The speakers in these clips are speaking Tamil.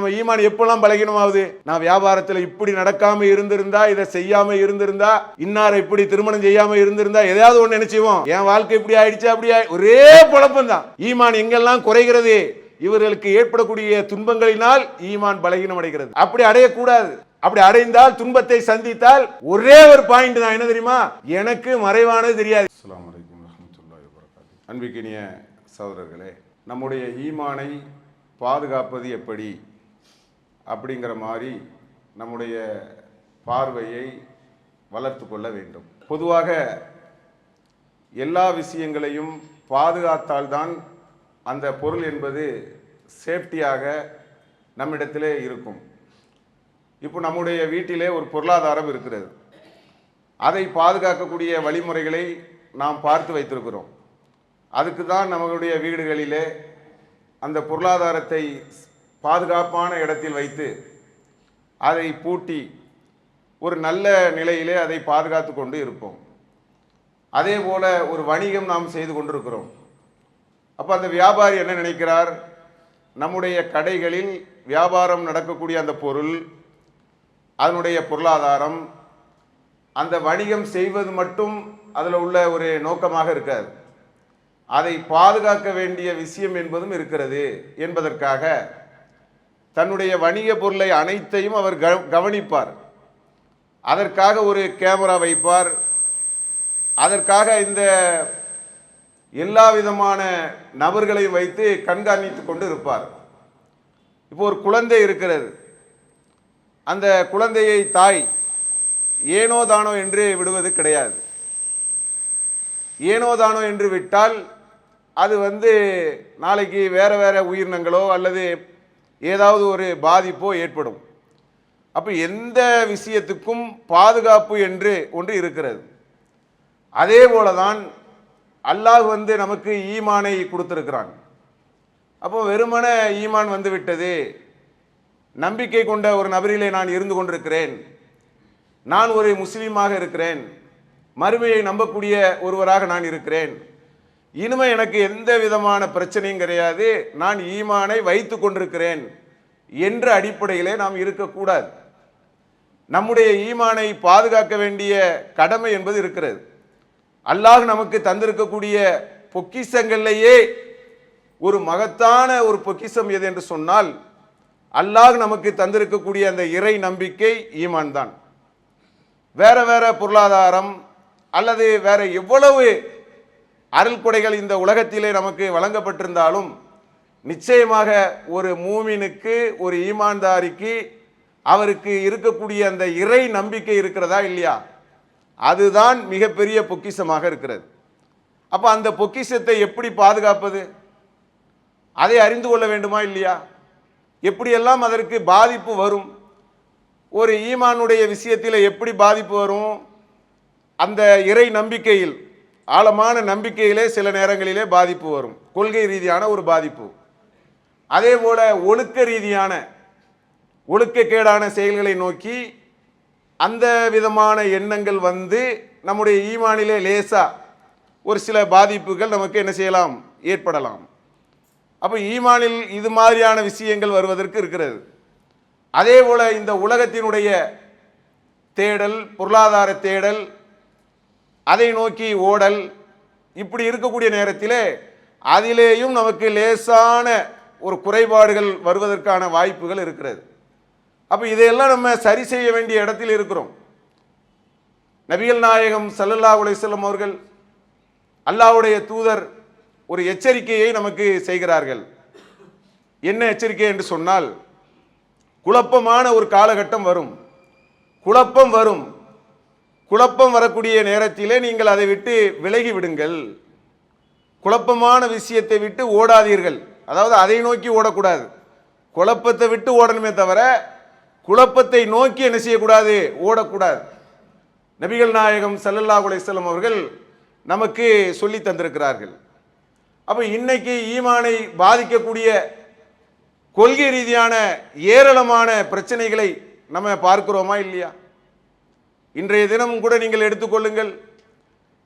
நம்ம ஈமான் எப்பெல்லாம் பலகீனமாவது நான் வியாபாரத்துல இப்படி நடக்காம இருந்திருந்தா இதை செய்யாம இருந்திருந்தா இன்னார இப்படி திருமணம் செய்யாம இருந்திருந்தா ஏதாவது ஒண்ணு நினைச்சுவோம் என் வாழ்க்கை இப்படி ஆயிடுச்சு அப்படி ஆயி- ஒரே குழப்பம் தான் ஈமான் எங்கெல்லாம் குறைகிறது? இவர்களுக்கு ஏற்படக்கூடிய துன்பங்களினால் ஈமான் பலகீனம் அடைகிறது அப்படி அடையக்கூடாது. அப்படி அடைந்தால் துன்பத்தை சந்தித்தால் ஒரே ஒரு பாயிண்ட் தான். என்ன தெரியுமா? எனக்கு மறைவானது தெரியாது. அஸ்ஸலாமு அலைக்கும் வரஹ்மத்துல்லாஹி வபரகாத்துஹு அன்பிக்கினிய சகோதரர்களே நம்முடைய ஈமானை பாதுகாப்பது எப்படி? அப்படிங்கிற மாதிரி நம்முடைய பார்வையை வளர்த்து கொள்ள வேண்டும். பொதுவாக எல்லா விஷயங்களையும் பாதுகாத்தால்தான் அந்த பொருள் என்பது சேஃப்டியாக நம்மிடத்திலே இருக்கும். இப்போ நம்முடைய வீட்டிலே ஒரு பொருளாதாரம் இருக்கிறது. அதை பாதுகாக்கக்கூடிய வழிமுறைகளை நாம் பார்த்து வைத்திருக்கிறோம். அதுக்கு தான் நம்மளுடைய வீடுகளிலே அந்த பொருளாதாரத்தை பாதுகாப்பான இடத்தில் வைத்து அதை பூட்டி ஒரு நல்ல நிலையிலே அதை பாதுகாத்து கொண்டு இருப்போம். அதே போல் ஒரு வணிகம் நாம் செய்து கொண்டிருக்கிறோம். அப்போ அந்த வியாபாரி என்ன நினைக்கிறார்? நம்முடைய கடைகளில் வியாபாரம் நடக்கக்கூடிய அந்த பொருள் அதனுடைய பொருளாதாரம் அந்த வணிகம் செய்வது மட்டும் அதில் உள்ள ஒரு நோக்கமாக இருக்காது. அதை பாதுகாக்க வேண்டிய விஷயம் என்பதும் இருக்கிறது. என்பதற்காக தன்னுடைய வணிக பொருளை அனைத்தையும் அவர் கவ- கவனிப்பார். அதற்காக ஒரு கேமரா வைப்பார். அதற்காக இந்த எல்லா விதமான நபர்களை வைத்து கண்காணித்து கொண்டு இருப்பார். இப்போ ஒரு குழந்தை இருக்கிறது. அந்த குழந்தையை தாய் ஏனோ தானோ என்று விடுவது கிடையாது. ஏனோ தானோ என்று விட்டால் அது வந்து நாளைக்கு வேறு வேறு உயிரினங்களோ அல்லது ஏதாவது ஒரு பாதிப்போ ஏற்படும். அப்போ எந்த விஷயத்துக்கும் பாதுகாப்பு என்று ஒன்று இருக்கிறது. அதே போல தான் அல்லாஹ் வந்து நமக்கு ஈமானை கொடுத்துருக்கிறான். அப்போ வெறுமன ஈமான் வந்து விட்டது நம்பிக்கை கொண்ட ஒரு நபரிலே நான் இருந்து கொண்டிருக்கிறேன். நான் ஒரு முஸ்லீமாக இருக்கிறேன். மறுமையை நம்பக்கூடிய ஒருவராக நான் இருக்கிறேன். இனிமே எனக்கு எந்த விதமான பிரச்சனையும் கிடையாது. நான் ஈமானை வைத்து கொண்டிருக்கிறேன் என்ற அடிப்படையிலே நாம் இருக்கக்கூடாது. நம்முடைய ஈமானை பாதுகாக்க வேண்டிய கடமை என்பது இருக்கிறது. அல்லாஹ் நமக்கு தந்திருக்கக்கூடிய பொக்கிஷங்கள்லேயே ஒரு மகத்தான ஒரு பொக்கிஷம் எது என்று சொன்னால் அல்லாஹ் நமக்கு தந்திருக்கக்கூடிய அந்த இறை நம்பிக்கை ஈமான் தான் வேற வேற பொருளாதாரம் அல்லது வேற எவ்வளவு அருள் கொடைகள் இந்த உலகத்திலே நமக்கு வழங்கப்பட்டிருந்தாலும் நிச்சயமாக ஒரு மூமினுக்கு ஒரு ஈமான்தாரிக்கு அவருக்கு இருக்கக்கூடிய அந்த இறை நம்பிக்கை இருக்கிறதா இல்லையா? அதுதான் மிகப்பெரிய பொக்கிஷமாக இருக்கிறது. அப்போ அந்த பொக்கிஷத்தை எப்படி பாதுகாப்பது? அதை அறிந்து கொள்ள வேண்டுமா இல்லையா? எப்படியெல்லாம் அதற்கு பாதிப்பு வரும்? ஒரு ஈமானுடைய விஷயத்தில் எப்படி பாதிப்பு வரும்? அந்த இறை நம்பிக்கையில் ஆழமான நம்பிக்கையிலே சில நேரங்களிலே பாதிப்பு வரும். கொள்கை ரீதியான ஒரு பாதிப்பு. அதே போல ஒழுக்க ரீதியான ஒழுக்கக்கேடான செயல்களை நோக்கி அந்த விதமான எண்ணங்கள் வந்து நம்முடைய ஈமானிலே லேசாக ஒரு சில பாதிப்புகள் நமக்கு என்ன செய்யலாம்? ஏற்படலாம். அப்போ ஈமானில் இது மாதிரியான விஷயங்கள் வருவதற்கு இருக்கிறது. அதே போல் இந்த உலகத்தினுடைய தேடல் பொருளாதார தேடல் அதை நோக்கி ஓடல். இப்படி இருக்கக்கூடிய நேரத்திலே அதிலேயும் நமக்கு லேசான ஒரு குறைபாடுகள் வருவதற்கான வாய்ப்புகள் இருக்கிறது. அப்போ இதையெல்லாம் நம்ம சரி செய்ய வேண்டிய இடத்தில் இருக்கிறோம். நபிகள் நாயகம் சல்லல்லா உலைசல்லம் அவர்கள் அல்லாஹ்வுடைய தூதர் ஒரு எச்சரிக்கையை நமக்கு செய்கிறார்கள். என்ன எச்சரிக்கை என்று சொன்னால் குழப்பமான ஒரு காலகட்டம் வரும். குழப்பம் வரும். குழப்பம் வரக்கூடிய நேரத்திலே நீங்கள் அதை விட்டு விலகி விடுங்கள். குழப்பமான விஷயத்தை விட்டு ஓடாதீர்கள். அதாவது அதை நோக்கி ஓடக்கூடாது. குழப்பத்தை விட்டு ஓடணுமே தவிர குழப்பத்தை நோக்கி என்ன செய்யக்கூடாது? ஓடக்கூடாது. நபிகள் நாயகம் சல்லல்லா அலைஹி அவர்கள் நமக்கு சொல்லி தந்திருக்கிறார்கள். அப்போ இன்னைக்கு ஈமானை பாதிக்கக்கூடிய கொள்கை ரீதியான ஏராளமான பிரச்சனைகளை நம்ம பார்க்கிறோமா இல்லையா? இன்றைய தினமும் கூட நீங்கள் எடுத்துக்கொள்ளுங்கள்.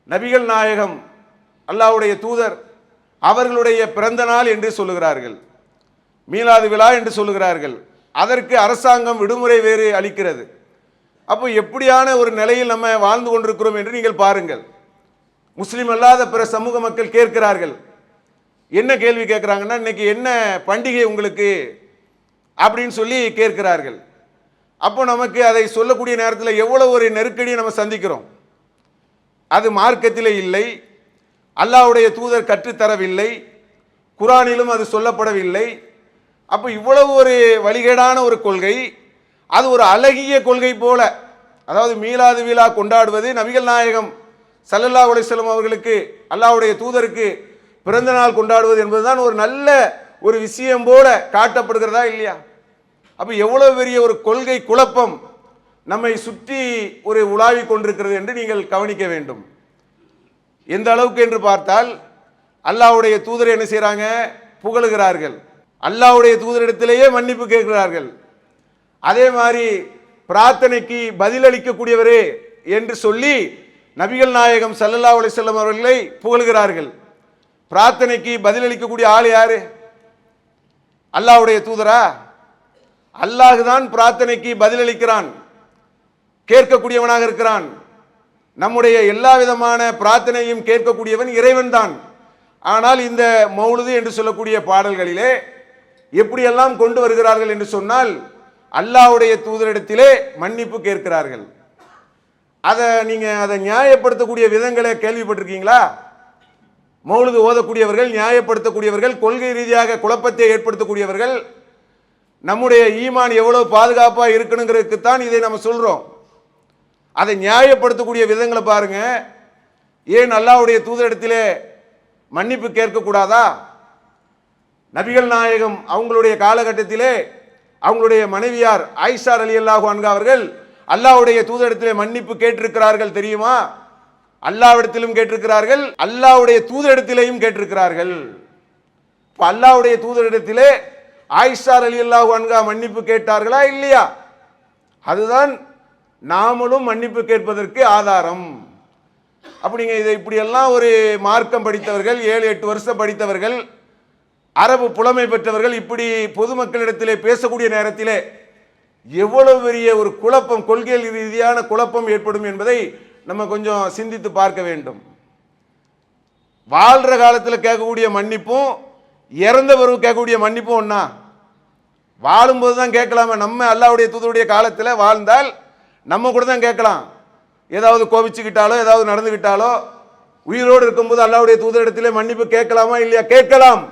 நபிகள் நாயகம் அல்லாவுடைய தூதர் அவர்களுடைய பிறந்த நாள் என்று சொல்லுகிறார்கள். மீலாது விழா என்று சொல்லுகிறார்கள். அதற்கு அரசாங்கம் விடுமுறை வேறு அளிக்கிறது. அப்போ எப்படியான ஒரு நிலையில் நம்ம வாழ்ந்து கொண்டிருக்கிறோம் என்று நீங்கள் பாருங்கள். முஸ்லீம் அல்லாத பிற சமூக மக்கள் கேட்கிறார்கள். என்ன கேள்வி கேட்குறாங்கன்னா இன்னைக்கு என்ன பண்டிகை உங்களுக்கு? அப்படின்னு சொல்லி கேட்கிறார்கள். அப்போ நமக்கு அதை சொல்லக்கூடிய நேரத்தில் எவ்வளோ ஒரு நெருக்கடியை நம்ம சந்திக்கிறோம்? அது மார்க்கத்தில் இல்லை. அல்லாவுடைய தூதர் கற்றுத்தரவில்லை. குரானிலும் அது சொல்லப்படவில்லை. அப்போ இவ்வளவு ஒரு வழிகேடான ஒரு கொள்கை அது ஒரு அழகிய கொள்கை போல அதாவது மீலாது விழா கொண்டாடுவது நபிகள் நாயகம் சல்லல்லா அலைஹி அவர்களுக்கு அல்லாவுடைய தூதருக்கு பிறந்த நாள் கொண்டாடுவது என்பதுதான் ஒரு நல்ல ஒரு விஷயம் போல காட்டப்படுகிறதா இல்லையா? அப்போ எவ்வளோ பெரிய ஒரு கொள்கை குழப்பம் நம்மை சுற்றி ஒரு உலாவி கொண்டிருக்கிறது என்று நீங்கள் கவனிக்க வேண்டும். எந்த அளவுக்கு என்று பார்த்தால் அல்லாஹ்வுடைய தூதர் என்ன செய்கிறாங்க புகழுகிறார்கள். அல்லாவுடைய தூதரிடத்திலேயே மன்னிப்பு கேட்கிறார்கள். அதே மாதிரி பிரார்த்தனைக்கு பதிலளிக்கக்கூடியவரே என்று சொல்லி நபிகள் நாயகம் சல்லல்லா அலைஹி வஸல்லம் அவர்களை புகழுகிறார்கள். பிரார்த்தனைக்கு பதிலளிக்கக்கூடிய ஆள் யாரு? அல்லாவுடைய தூதரா? அல்லாஹ் தான் பிரார்த்தனைக்கு பதிலளிக்கிறான். கேட்கக்கூடியவனாக இருக்கிறான். நம்முடைய எல்லா விதமான பிரார்த்தனையும் கேட்கக்கூடியவன் இறைவன் தான் ஆனால் இந்த மௌலுது என்று சொல்லக்கூடிய பாடல்களிலே எப்படியெல்லாம் கொண்டு வருகிறார்கள் என்று சொன்னால் அல்லாஹ்வுடைய தூதரிடத்திலே மன்னிப்பு கேட்கிறார்கள். அதை நீங்கள் அதை நியாயப்படுத்தக்கூடிய விதங்களை கேள்விப்பட்டிருக்கீங்களா? மௌலுது ஓதக்கூடியவர்கள் நியாயப்படுத்தக்கூடியவர்கள் கொள்கை ரீதியாக குழப்பத்தை ஏற்படுத்தக்கூடியவர்கள் நம்முடைய ஈமான் எவ்வளவு பாதுகாப்பாக இருக்கணுங்கிறதுக்கு தான் இதை நம்ம சொல்கிறோம் அதை நியாயப்படுத்தக்கூடிய விதங்களை பாருங்க. ஏன் அல்லாவுடைய தூதரிடத்திலே மன்னிப்பு கேட்கக்கூடாதா? நபிகள் நாயகம் அவங்களுடைய காலகட்டத்திலே அவங்களுடைய மனைவியார் ஆயிஷார் அலி அல்லாஹு அன்கா அவர்கள் அல்லாவுடைய தூதரிடத்திலே மன்னிப்பு கேட்டிருக்கிறார்கள் தெரியுமா? அல்லாவிடத்திலும் கேட்டிருக்கிறார்கள் அல்லாஹ்வுடைய தூதரிடத்திலேயும் கேட்டிருக்கிறார்கள். இப்போ அல்லாஹ்வுடைய தூதரிடத்திலே ஆயிஷார் அலி அல்லாஹு அன்கா மன்னிப்பு கேட்டார்களா? இல்லையா? அதுதான் நாமளும் மன்னிப்பு கேட்பதற்கு ஆதாரம். அப்படிங்க இதை இப்படியெல்லாம் ஒரு மார்க்கம் படித்தவர்கள் ஏழு எட்டு வருஷம் படித்தவர்கள் அரபு புலமை பெற்றவர்கள் இப்படி பொதுமக்களிடத்திலே பேசக்கூடிய நேரத்திலே எவ்வளவு பெரிய ஒரு குழப்பம் கொள்கை ரீதியான குழப்பம் ஏற்படும் என்பதை நம்ம கொஞ்சம் சிந்தித்து பார்க்க வேண்டும். வாழ்கிற காலத்தில் கேட்கக்கூடிய மன்னிப்பும் இறந்த பிறகு கேட்கக்கூடிய மன்னிப்பும் ஒன்றா வாழும்போது தான் கேட்கலாமே. நம்ம அல்லாவுடைய தூதருடைய காலத்தில் வாழ்ந்தால் நம்ம கூட தான் கேட்கலாம். ஏதாவது கோபிச்சுக்கிட்டாலோ ஏதாவது நடந்துக்கிட்டாலோ உயிரோடு இருக்கும்போது அல்லாவுடைய தூதரிடத்திலே மன்னிப்பு கேட்கலாமா இல்லையா? கேட்கலாம்.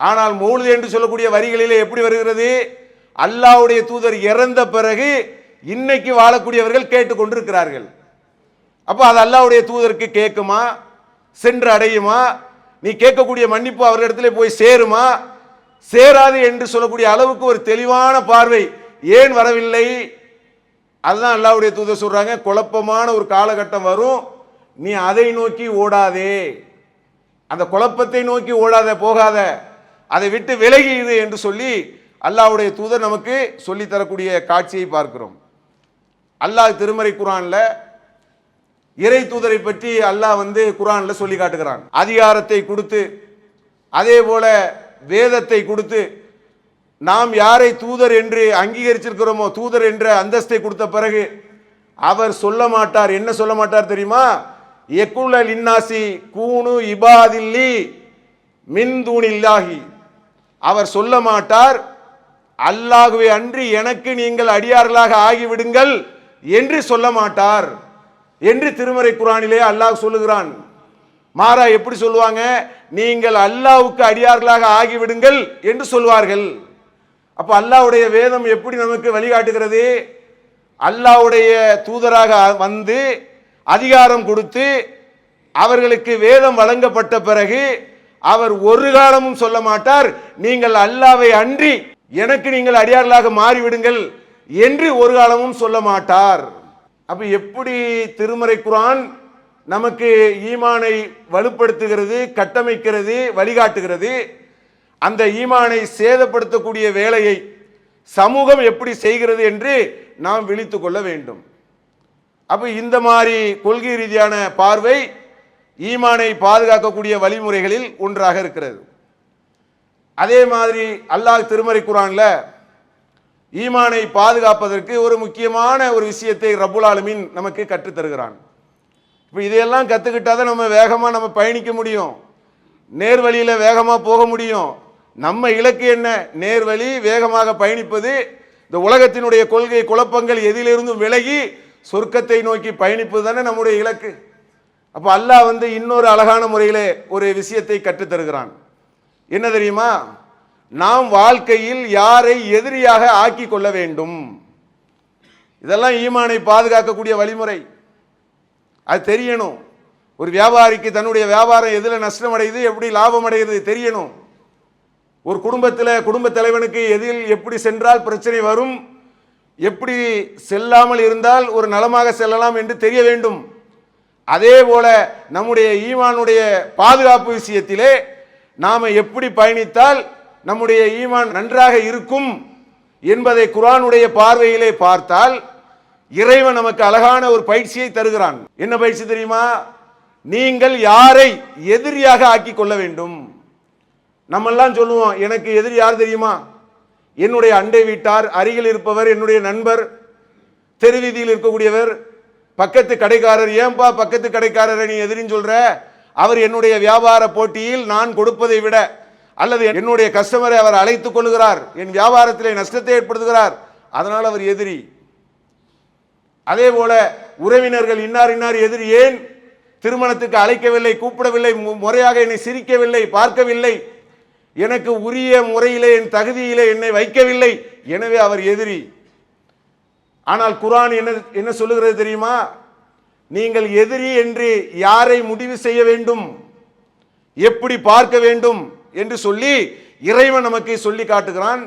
ஆனால் மௌலிது என்று சொல்லக்கூடிய வரிகளிலே எப்படி வருகிறது? அல்லாவுடைய தூதர் இறந்த பிறகு இன்னைக்கு வாழக்கூடியவர்கள் கேட்டுக்கொண்டிருக்கிறார்கள். அப்போ அது அல்லாவுடைய தூதருக்கு கேட்குமா? சென்று அடையுமா? நீ கேட்கக்கூடிய மன்னிப்பு அவரிடத்திலே போய் சேருமா? சேராது என்று சொல்லக்கூடிய அளவுக்கு ஒரு தெளிவான பார்வை ஏன் வரவில்லை? அதுதான் அல்லாவுடைய தூதர் சொல்றாங்க குழப்பமான ஒரு காலகட்டம் வரும். நீ அதை நோக்கி ஓடாதே. அந்த குழப்பத்தை நோக்கி ஓடாத போகாத. அதை விட்டு விலகியுது என்று சொல்லி அல்லாவுடைய தூதர் நமக்கு சொல்லித் தரக்கூடிய காட்சியை பார்க்கிறோம். அல்லாஹ் திருமறை குரானில் இறை தூதரை பற்றி அல்லாஹ் வந்து குரான்ல சொல்லி காட்டுகிறான். அதிகாரத்தை கொடுத்து அதே போல வேதத்தை கொடுத்து நாம் யாரை தூதர் என்று அங்கீகரிச்சிருக்கிறோமோ தூதர் என்ற அந்தஸ்தை கொடுத்த பிறகு அவர் சொல்ல மாட்டார். என்ன சொல்ல மாட்டார் தெரியுமா? எக்குள்ள லின்னாசி கூணு இபாதில்லி மின்தூணில்லாகி அவர் சொல்ல மாட்டார் அல்லாகவே அன்றி எனக்கு நீங்கள் அடியார்களாக ஆகிவிடுங்கள் என்று சொல்ல மாட்டார். என்று திருமறை குரானிலே அல்லாஹ் சொல்லுகிறான். மாறா எப்படி சொல்லுவாங்க? நீங்கள் அல்லாவுக்கு அடியார்களாக ஆகிவிடுங்கள் என்று சொல்வார்கள். அப்ப அல்லாஹ்வுடைய வேதம் எப்படி நமக்கு வழிகாட்டுகிறது? அல்லாஹ்வுடைய தூதராக வந்து அதிகாரம் கொடுத்து அவர்களுக்கு வேதம் வழங்கப்பட்ட பிறகு அவர் ஒரு காலமும் சொல்ல மாட்டார். நீங்கள் அல்லாவை அன்றி எனக்கு நீங்கள் அடியார்களாக மாறிவிடுங்கள் என்று ஒரு காலமும் சொல்ல மாட்டார். அப்ப எப்படி திருமறை குரான் நமக்கு ஈமானை வலுப்படுத்துகிறது கட்டமைக்கிறது வழிகாட்டுகிறது? அந்த ஈமானை சேதப்படுத்தக்கூடிய வேலையை சமூகம் எப்படி செய்கிறது என்று நாம் விழித்து கொள்ள வேண்டும். அப்ப இந்த மாதிரி கொள்கை ரீதியான பார்வை ஈமானை பாதுகாக்கக்கூடிய வழிமுறைகளில் ஒன்றாக இருக்கிறது. அதே மாதிரி அல்லாஹ் திருமறை குரான்ல ஈமானை பாதுகாப்பதற்கு ஒரு முக்கியமான ஒரு விஷயத்தை ரபுல் ஆலமீன் நமக்கு கற்றுத் தருகிறான் இப்போ இதையெல்லாம் கற்றுக்கிட்டா தான் நம்ம வேகமாக நம்ம பயணிக்க முடியும். நேர்வழியில் வேகமாக போக முடியும். நம்ம இலக்கு என்ன? நேர்வழி வேகமாக பயணிப்பது இந்த உலகத்தினுடைய கொள்கை குழப்பங்கள் எதிலிருந்தும் விலகி சொர்க்கத்தை நோக்கி பயணிப்பது தானே நம்முடைய இலக்கு. அப்போ அல்லாஹ் வந்து இன்னொரு அழகான முறையில் ஒரு விஷயத்தை கற்றுத் தருகிறான் என்ன தெரியுமா? நாம் வாழ்க்கையில் யாரை எதிரியாக ஆக்கி கொள்ள வேண்டும்? இதெல்லாம் ஈமானை பாதுகாக்கக்கூடிய வழிமுறை. அது தெரியணும். ஒரு வியாபாரிக்கு தன்னுடைய வியாபாரம் எதில் நஷ்டம் அடையுது எப்படி லாபம் அடையுது தெரியணும். ஒரு குடும்பத்தில் குடும்ப தலைவனுக்கு எதில் எப்படி சென்றால் பிரச்சனை வரும்? எப்படி செல்லாமல் இருந்தால் ஒரு நலமாக செல்லலாம் என்று தெரிய வேண்டும். அதே போல நம்முடைய ஈமானுடைய பாதுகாப்பு விஷயத்திலே நாம் எப்படி பயணித்தால் நம்முடைய ஈமான் நன்றாக இருக்கும் என்பதை குரானுடைய பார்வையிலே பார்த்தால் இறைவன் நமக்கு அழகான ஒரு பயிற்சியை தருகிறான். என்ன பயிற்சி தெரியுமா? நீங்கள் யாரை எதிரியாக ஆக்கி கொள்ள வேண்டும்? நம்மெல்லாம் சொல்லுவோம் எனக்கு எதிரி யார் தெரியுமா? என்னுடைய அண்டை வீட்டார் அருகில் இருப்பவர் என்னுடைய நண்பர் தெருவீதியில் இருக்கக்கூடியவர் பக்கத்து கடைக்காரர் ஏன்பா பக்கத்து கடைக்காரரை நீ எதிரின்னு சொல்ற? அவர் என்னுடைய வியாபார போட்டியில் நான் கொடுப்பதை விட அல்லது என்னுடைய கஸ்டமரை அவர் அழைத்துக் கொள்கிறார். என் வியாபாரத்திலே நஷ்டத்தை ஏற்படுத்துகிறார். அதனால் அவர் எதிரி. அதே போல உறவினர்கள் இன்னார் இன்னார் எதிரி ஏன் திருமணத்துக்கு அழைக்கவில்லை கூப்பிடவில்லை முறையாக என்னை சிரிக்கவில்லை பார்க்கவில்லை. எனக்கு உரிய முறையிலே என் தகுதியிலே என்னை வைக்கவில்லை. எனவே அவர் எதிரி. ஆனால் குரான் என்ன என்ன சொல்லுகிறது தெரியுமா? நீங்கள் எதிரி என்று யாரை முடிவு செய்ய வேண்டும்? எப்படி பார்க்க வேண்டும்? என்று சொல்லி இறைவன் நமக்கு சொல்லி காட்டுகிறான்.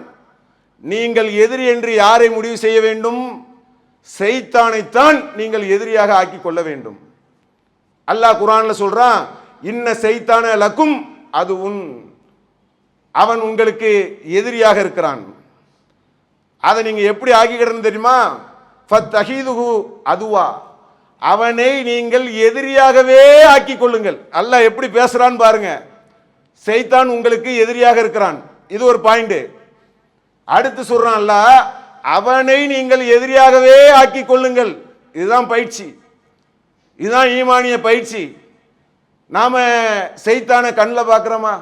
நீங்கள் எதிரி என்று யாரை முடிவு செய்ய வேண்டும்? செய்தானைத்தான் நீங்கள் எதிரியாக ஆக்கி கொள்ள வேண்டும். அல்லாஹ் குரான்ல சொல்றான் இன்ன செய்தான லக்கும் அது உன் அவன் உங்களுக்கு எதிரியாக இருக்கிறான். அதை நீங்க எப்படி ஆக்கிக்கிடணும் தெரியுமா? ஃபத்தஹீதுஹு அதுவா அவனை நீங்கள் எதிரியாகவே ஆக்கி கொள்ளுங்கள். அல்லாஹ் எப்படி பேசுறான்னு பாருங்க. செய்தான் உங்களுக்கு எதிரியாக இருக்கிறான். இது ஒரு பாயிண்ட் அடுத்து சொல்றான்ல அவனை நீங்கள் எதிரியாகவே ஆக்கி கொள்ளுங்கள். இதுதான் பயிற்சி. இதுதான் ஈமானிய பயிற்சி. நாம செய்தான கண்ணில் பார்க்குறோமா?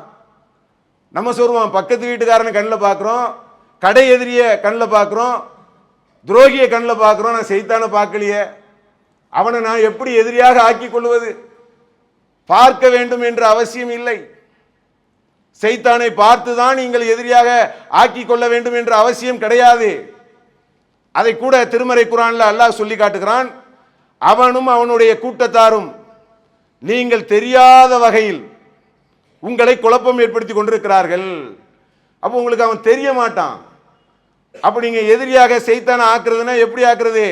நம்ம சொல்லுவோம் பக்கத்து வீட்டுக்காரனை கண்ணில் பார்க்குறோம் கடை எதிரிய கண்ணில் பார்க்குறோம் துரோகியை கண்ணில் பார்க்குறோம் நான் செய்தான பார்க்கலையே? அவனை நான் எப்படி எதிரியாக ஆக்கி கொள்வது? பார்க்க வேண்டும் என்ற அவசியம் இல்லை. செய்தானை பார்த்து தான் நீங்கள் எதிரியாக ஆக்கி கொள்ள வேண்டும் என்ற அவசியம் கிடையாது. அதை கூட திருமறை குரான்ல அல்லாஹ் சொல்லி காட்டுகிறான். அவனும் அவனுடைய கூட்டத்தாரும் நீங்கள் தெரியாத வகையில் உங்களை குழப்பம் ஏற்படுத்தி கொண்டிருக்கிறார்கள். அப்போ உங்களுக்கு அவன் தெரிய மாட்டான். அப்போ நீங்கள் எதிரியாக செய்தான ஆக்குறதுன்னா எப்படி ஆக்குறது?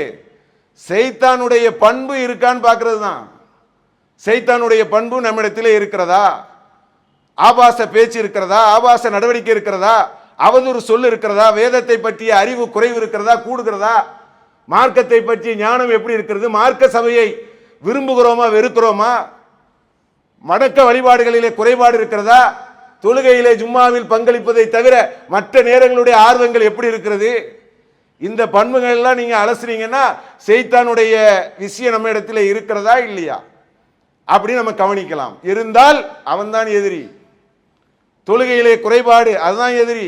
செய்தானுடைய பண்பு இருக்கான்னு பார்க்கறது தான் செய்தானுடைய பண்பு நம்மிடத்தில் இருக்கிறதா? ஆபாச பேச்சு இருக்கிறதா? ஆபாச நடவடிக்கை இருக்கிறதா? அவதூறு சொல் இருக்கிறதா? வேதத்தை பற்றிய அறிவு குறைவு இருக்கிறதா? கூடுகிறதா? மார்க்கத்தை பற்றிய ஞானம் எப்படி இருக்கிறது? மார்க்க சபையை விரும்புகிறோமா? வெறுக்கிறோமா? மடக்க வழிபாடுகளிலே குறைபாடு இருக்கிறதா? தொழுகையிலே ஜும்மாவில் பங்களிப்பதை தவிர மற்ற நேரங்களுடைய ஆர்வங்கள் எப்படி இருக்கிறது? இந்த பண்புகள் எல்லாம் நீங்க அலசுனீங்கன்னா செய்தானுடைய விஷயம் நம்ம இடத்துல இருக்கிறதா? இல்லையா? அப்படி நம்ம கவனிக்கலாம். இருந்தால் அவன்தான் எதிரி. தொழுகையிலே குறைபாடு அதுதான் எதிரி.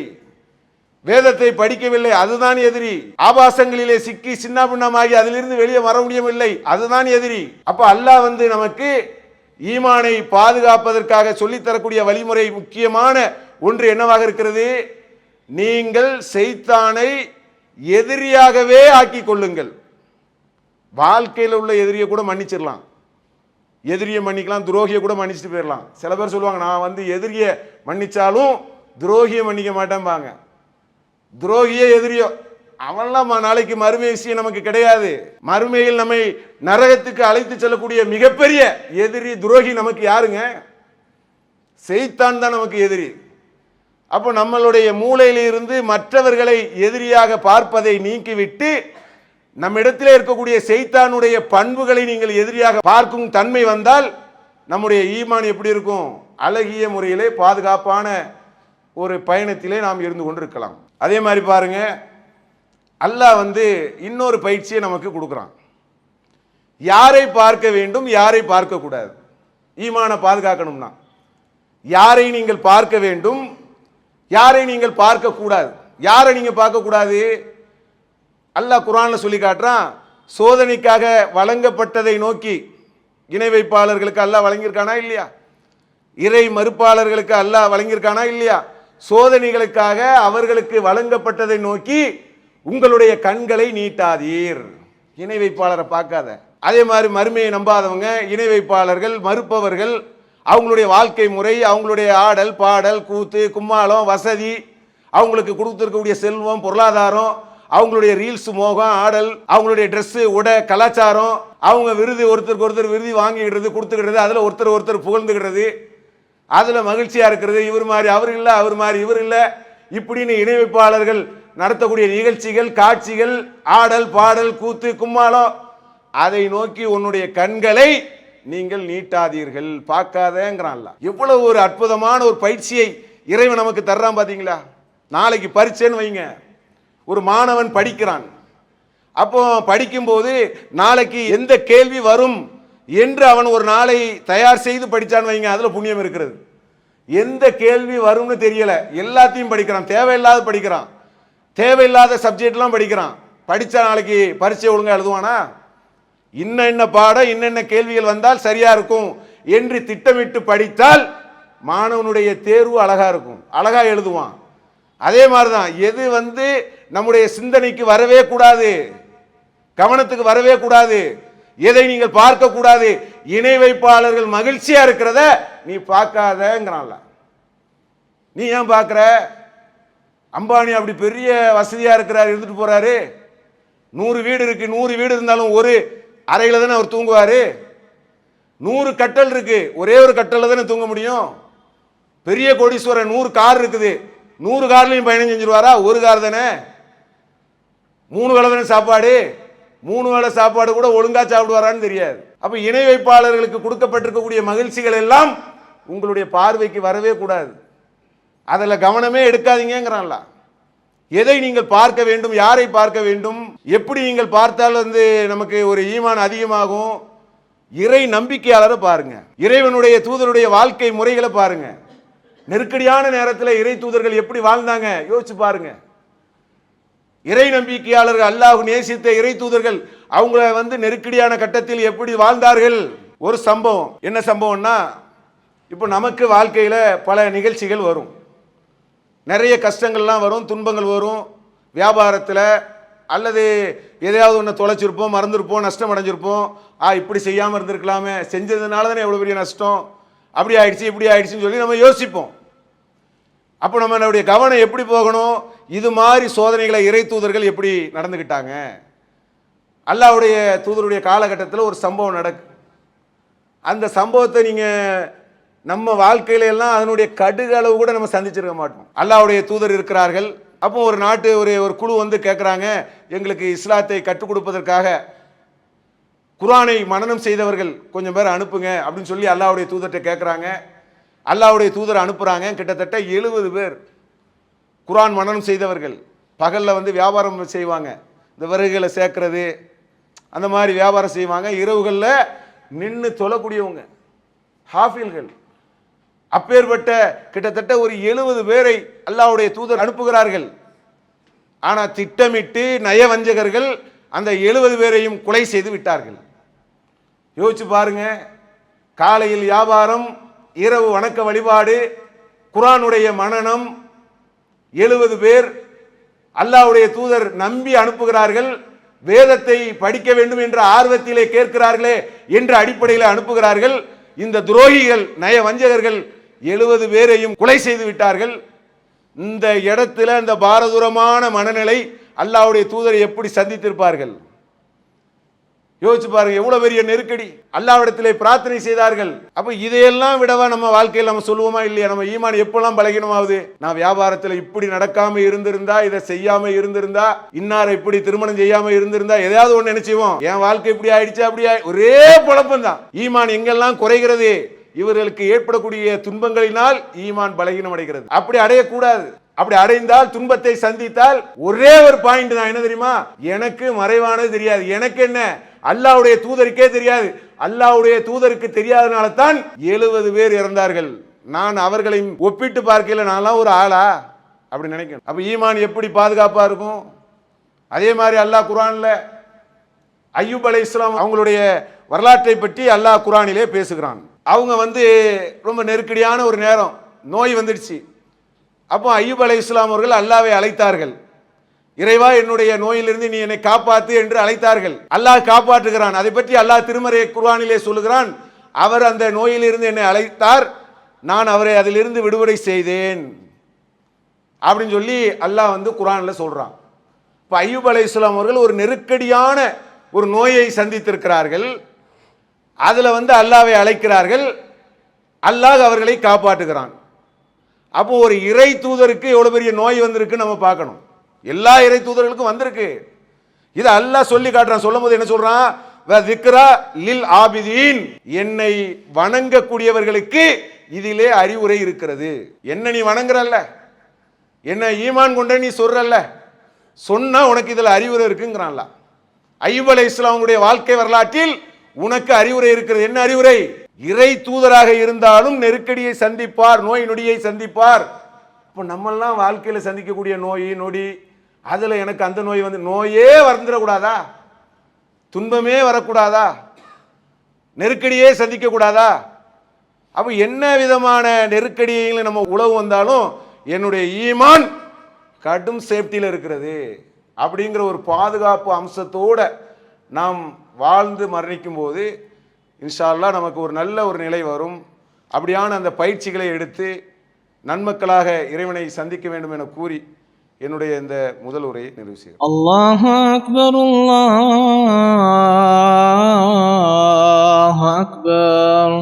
வேதத்தை படிக்கவில்லை அதுதான் எதிரி. ஆபாசங்களிலே சிக்கி சின்ன பின்னமாகி அதிலிருந்து வெளியே வர முடியவில்லை அதுதான் எதிரி. அப்ப அல்லாஹ் வந்து நமக்கு ஈமானை பாதுகாப்பதற்காக சொல்லித்தரக்கூடிய வழிமுறை முக்கியமான ஒன்று என்னவாக இருக்கிறது? நீங்கள் செய்தானை எதிரியாகவே ஆக்கி கொள்ளுங்கள். வாழ்க்கையில் உள்ள எதிரியை கூட மன்னிச்சிடலாம். எதிரியை மன்னிக்கலாம் துரோகியை கூட மன்னிச்சுட்டு போயிடலாம் சில பேர் சொல்லுவாங்க நான் வந்து எதிரியை மன்னிச்சாலும் துரோகியை மன்னிக்க மாட்டேன்பாங்க. துரோகியே எதிரியோ. அவன்லாம் நாளைக்கு மறுமை விஷயம் நமக்கு கிடையாது. மறுமையில் நம்மை நரகத்துக்கு அழைத்து செல்லக்கூடிய மிகப்பெரிய எதிரி துரோகி நமக்கு யாருங்க? செய்தான் தான் நமக்கு எதிரி. அப்போ நம்மளுடைய மூளையிலிருந்து மற்றவர்களை எதிரியாக பார்ப்பதை நீக்கிவிட்டு நம்மிடத்திலே இருக்கக்கூடிய செய்தானுடைய பண்புகளை நீங்கள் எதிரியாக பார்க்கும் தன்மை வந்தால் நம்முடைய ஈமான் எப்படி இருக்கும்? அழகிய முறையிலே பாதுகாப்பான ஒரு பயணத்திலே நாம் இருந்து கொண்டிருக்கலாம். அதே மாதிரி பாருங்க அல்லாஹ் வந்து இன்னொரு பயிற்சியை நமக்கு கொடுக்குறான். யாரை பார்க்க வேண்டும் யாரை பார்க்கக்கூடாது ஈமானை பாதுகாக்கணும்னா. யாரை நீங்கள் பார்க்க வேண்டும் யாரை நீங்கள் பார்க்கக்கூடாது யாரை நீங்கள் பார்க்கக்கூடாது அல்லாஹ் குரானில் சொல்லி காட்டுறான் சோதனைக்காக வழங்கப்பட்டதை நோக்கி இணை வைப்பாளர்களுக்கு அல்லாஹ் வழங்கியிருக்கானா இல்லையா? இறை மறுப்பாளர்களுக்கு அல்லாஹ் வழங்கியிருக்கானா இல்லையா? சோதனைகளுக்காக அவர்களுக்கு வழங்கப்பட்டதை நோக்கி உங்களுடைய கண்களை நீட்டாதீர். இணை வைப்பாளரை பார்க்காத. அதே மாதிரி மறுமையை நம்பாதவங்க இணை வைப்பாளர்கள் மறுப்பவர்கள் அவங்களுடைய வாழ்க்கை முறை அவங்களுடைய ஆடல் பாடல் கூத்து கும்மாளம் வசதி அவங்களுக்கு கொடுத்துருக்கக்கூடிய செல்வம் பொருளாதாரம் அவங்களுடைய ரீல்ஸ் மோகம் ஆடல் அவங்களுடைய ட்ரெஸ்ஸு உடை கலாச்சாரம் அவங்க விருது ஒருத்தருக்கு ஒருத்தர் விருது வாங்கிக்கிறது கொடுத்துக்கிறது அதில் ஒருத்தர் ஒருத்தர் புகழ்ந்துக்கிறது அதில் மகிழ்ச்சியாக இருக்கிறது இவர் மாதிரி அவர் இல்லை அவர் மாதிரி இவர் இல்லை இப்படின்னு இணைவைப்பாளர்கள் நடத்தக்கூடிய நிகழ்ச்சிகள் காட்சிகள் ஆடல் பாடல் கூத்து கும்மாளம் அதை நோக்கி உன்னுடைய கண்களை நீங்கள் நீட்டாதீர்கள். பார்க்காதேங்கிறான்ல. எவ்வளவு ஒரு அற்புதமான ஒரு பயிற்சியை இறைவன் நமக்கு தர்றான் பார்த்தீங்களா நாளைக்கு பரிச்சேன்னு வைங்க. ஒரு மாணவன் படிக்கிறான். அப்போ படிக்கும்போது நாளைக்கு எந்த கேள்வி வரும் என்று அவன் ஒரு நாளை தயார் செய்து படித்தான் வைங்க அதில் புண்ணியம் இருக்கிறது. எந்த கேள்வி வரும்னு தெரியல. எல்லாத்தையும் படிக்கிறான். தேவையில்லாத படிக்கிறான். தேவையில்லாத சப்ஜெக்ட்லாம் படிக்கிறான். படிச்ச நாளைக்கு பரீட்சை ஒழுங்காக எழுதுவானா? இன்ன பாடம் இன்னென்ன கேள்விகள் வந்தால் சரியாக இருக்கும் என்று திட்டமிட்டு படித்தால் மாணவனுடைய தேர்வு அழகாக இருக்கும். அழகாக எழுதுவான். அதே மாதிரி தான் எது வந்து நம்முடைய சிந்தனைக்கு வரவே கூடாது கவனத்துக்கு வரவே கூடாது எதை நீங்கள் பார்க்க கூடாது இணை வைப்பாளர்கள் மகிழ்ச்சியா இருக்கிறத நீ பார்க்காதங்கிறான்ல. நீ ஏன் பார்க்குற? அம்பானி அப்படி பெரிய வசதியாக இருக்கிறார் இருந்துட்டு போறாரு. நூறு வீடு இருக்கு நூறு வீடு இருந்தாலும் ஒரு அறையில் தானே அவர் தூங்குவார். நூறு கட்டல் இருக்கு ஒரே ஒரு கட்டலில் தானே தூங்க முடியும். பெரிய கோடீஸ்வரன் நூறு கார் இருக்குது. நூறு கார்லையும் பயணம் செஞ்சிருவாரா? ஒரு கார் தானே? மூணு வேளை தானே சாப்பாடு? மூணு வேளை சாப்பாடு கூட ஒழுங்கா சாப்பிடுவாரான்னு தெரியாது. அப்ப இணை வைப்பாளர்களுக்கு கொடுக்கப்பட்டிருக்கக்கூடிய மகிழ்ச்சிகள் எல்லாம் உங்களுடைய பார்வைக்கு வரவே கூடாது. அதில் கவனமே எடுக்காதீங்கிறான்ல எதை நீங்கள் பார்க்க வேண்டும் யாரை பார்க்க வேண்டும் எப்படி நீங்கள் பார்த்தால் வந்து நமக்கு ஒரு ஈமான் அதிகமாகும்? இறை நம்பிக்கையாளரை பாருங்க. இறைவனுடைய தூதருடைய வாழ்க்கை முறைகளை பாருங்கள் நெருக்கடியான நேரத்தில் இறை தூதர்கள் எப்படி வாழ்ந்தாங்க? யோசிச்சு பாருங்க. இறை நம்பிக்கையாளர்கள் அல்லாஹ் நேசித்த இறை தூதர்கள் அவங்கள வந்து நெருக்கடியான கட்டத்தில் எப்படி வாழ்ந்தார்கள்? ஒரு சம்பவம். என்ன சம்பவம்னா இப்போ நமக்கு வாழ்க்கையில் பல நிகழ்ச்சிகள் வரும். நிறைய கஷ்டங்கள்லாம் வரும் துன்பங்கள் வரும். வியாபாரத்தில் அல்லது எதையாவது ஒன்று தொலைச்சிருப்போம் மறந்துருப்போம் நஷ்டம் அடைஞ்சிருப்போம். ஆ இப்படி செய்யாமல் இருந்திருக்கலாமே. செஞ்சதுனால தானே எவ்வளோ பெரிய நஷ்டம்? அப்படி ஆயிடுச்சு இப்படி ஆயிடுச்சுன்னு சொல்லி நம்ம யோசிப்போம். அப்போ நம்ம நம்மளுடைய கவனம் எப்படி போகணும்? இது மாதிரி சோதனைகளை இறை தூதர்கள் எப்படி நடந்துக்கிட்டாங்க அல்லாவுடைய தூதருடைய காலகட்டத்தில் ஒரு சம்பவம் நடக்கு. அந்த சம்பவத்தை நீங்கள் நம்ம வாழ்க்கையில எல்லாம் அதனுடைய கடுகளவு கூட நம்ம சந்திச்சிருக்க மாட்டோம். அல்லாவுடைய தூதர் இருக்கிறார்கள். அப்போ ஒரு நாட்டு ஒரு ஒரு குழு வந்து கேட்குறாங்க எங்களுக்கு இஸ்லாத்தை கற்றுக் கொடுப்பதற்காக. குரானை மனனம் செய்தவர்கள் கொஞ்சம் பேர் அனுப்புங்க அப்படின்னு சொல்லி அல்லாவுடைய தூதர்கிட்ட கேட்குறாங்க அல்லாவுடைய தூதர் அனுப்புகிறாங்க கிட்டத்தட்ட எழுபது பேர் குரான் மனனம் செய்தவர்கள். பகலில் வந்து வியாபாரம் செய்வாங்க. இந்த விறகுகளை சேர்க்கறது அந்த மாதிரி வியாபாரம் செய்வாங்க. இரவுகளில் நின்று தொழக்கூடியவங்க ஹாஃபில்கள். அப்பேற்பட்ட கிட்டத்தட்ட ஒரு எழுபது பேரை அல்லாவுடைய தூதர் அனுப்புகிறார்கள். ஆனால் திட்டமிட்டு நயவஞ்சகர்கள் அந்த எழுபது பேரையும் கொலை செய்து விட்டார்கள். யோசிச்சு பாருங்க. காலையில் வியாபாரம் இரவு வணக்க வழிபாடு குரானுடைய மனனம் எழுபது பேர் அல்லாஹ்வுடைய தூதர் நம்பி அனுப்புகிறார்கள். வேதத்தை படிக்க வேண்டும் என்ற ஆர்வத்திலே கேட்கிறார்களே என்ற அடிப்படையில் அனுப்புகிறார்கள். இந்த துரோகிகள் நய வஞ்சகர்கள் எழுபது பேரையும் கொலை செய்து விட்டார்கள். இந்த இடத்துல இந்த பாரதூரமான மனநிலை அல்லாவுடைய தூதரை எப்படி சந்தித்திருப்பார்கள்? யோசிச்சு பாருங்க எவ்வளவு பெரிய நெருக்கடி. அல்லாவிடத்திலே பிரார்த்தனை செய்தார்கள். அப்ப இதையெல்லாம் விடவா நம்ம வாழ்க்கையில் நம்ம சொல்லுவோமா இல்லையா? நம்ம ஈமான் எப்பெல்லாம் பலகீனமாகுது நான் வியாபாரத்தில் இப்படி நடக்காம இருந்திருந்தா இதை செய்யாம இருந்திருந்தா இன்னார இப்படி திருமணம் செய்யாம இருந்திருந்தா ஏதாவது ஒண்ணு நினைச்சுவோம். என் வாழ்க்கை இப்படி ஆயிடுச்சு அப்படி ஆயி- ஒரே குழப்பம் தான் ஈமான் எங்கெல்லாம் குறைகிறது? இவர்களுக்கு ஏற்படக்கூடிய துன்பங்களினால் ஈமான் பலகீனம் அடைகிறது அப்படி அடையக்கூடாது. அப்படி அடைந்தால் துன்பத்தை சந்தித்தால் ஒரே ஒரு பாயிண்ட் தான். என்ன தெரியுமா? எனக்கு மறைவானது தெரியாது. எனக்கு என்ன? அல்லாவுடைய தூதருக்கே தெரியாது. அல்லாவுடைய தூதருக்கு தெரியாதனால தான் எழுபது பேர் இறந்தார்கள். நான் அவர்களை ஒப்பிட்டு பார்க்கல நான்லாம் ஒரு ஆளா? அப்படி நினைக்கணும். அப்போ ஈமான் எப்படி பாதுகாப்பாக இருக்கும்? அதே மாதிரி அல்லாஹ் குரானில் ஐயூப் அலை இஸ்லாம் அவங்களுடைய வரலாற்றை பற்றி அல்லாஹ் குரானிலே பேசுகிறான். அவங்க வந்து ரொம்ப நெருக்கடியான ஒரு நேரம். நோய் வந்துடுச்சு. அப்போ ஐயூப் அலை இஸ்லாம் அவர்கள் அல்லாவை அழைத்தார்கள். இறைவா என்னுடைய நோயிலிருந்து நீ என்னை காப்பாத்து என்று அழைத்தார்கள். அல்லாஹ் காப்பாற்றுகிறான். அதை பற்றி அல்லாஹ் திருமறை குர்ஆனிலே சொல்லுகிறான். அவர் அந்த நோயிலிருந்து என்னை அழைத்தார். நான் அவரை அதிலிருந்து விடுதலை செய்தேன். அப்படின்னு சொல்லி அல்லாஹ் வந்து குரானில் சொல்கிறான் இப்போ ஐயூப் அலை இஸ்லாம் அவர்கள் ஒரு நெருக்கடியான ஒரு நோயை சந்தித்திருக்கிறார்கள். அதில் வந்து அல்லாவை அழைக்கிறார்கள். அல்லாஹ் அவர்களை காப்பாற்றுகிறான். அப்போ ஒரு இறை தூதருக்கு எவ்வளோ பெரிய நோய் வந்திருக்கு நம்ம பார்க்கணும். எல்லா இறை தூதர்களுக்கும் வந்திருக்கு. இதை அல்லாஹ் சொல்லி காட்டுறான். சொல்லும் போது என்ன சொல்றான்? லில் ஆபிதீன். என்னை வணங்கக்கூடியவர்களுக்கு இதிலே அறிவுரை இருக்கிறது. என்ன நீ வணங்குறல்ல? என்ன ஈமான் கொண்ட நீ சொல்றல்ல? சொன்னா உனக்கு இதில் அறிவுரை இருக்குங்கிறான்ல. ஐயூப் அலை இஸ்லாமுடைய வாழ்க்கை வரலாற்றில் உனக்கு அறிவுரை இருக்கிறது. என்ன அறிவுரை? இறை தூதராக இருந்தாலும் நெருக்கடியை சந்திப்பார் நோய் நொடியை சந்திப்பார். இப்போ நம்மெல்லாம் வாழ்க்கையில் சந்திக்கக்கூடிய நோய் நொடி அதில் எனக்கு அந்த நோய் வந்து நோயே வந்துடக்கூடாதா துன்பமே வரக்கூடாதா? நெருக்கடியே சந்திக்கக்கூடாதா? அப்போ என்ன விதமான நெருக்கடியில் நம்ம உழவு வந்தாலும் என்னுடைய ஈமான் கடும் சேஃப்டியில் இருக்கிறது. அப்படிங்கிற ஒரு பாதுகாப்பு அம்சத்தோட நாம் வாழ்ந்து மரணிக்கும் போது இன்ஷால்லா நமக்கு ஒரு நல்ல ஒரு நிலை வரும். அப்படியான அந்த பயிற்சிகளை எடுத்து நன்மக்களாக இறைவனை சந்திக்க வேண்டும் என கூறி என்னுடைய இந்த முதல் உரையை நிறைவு செய்யும் அல்லாஹ் அக்பர் அல்லாஹ் அக்பர்.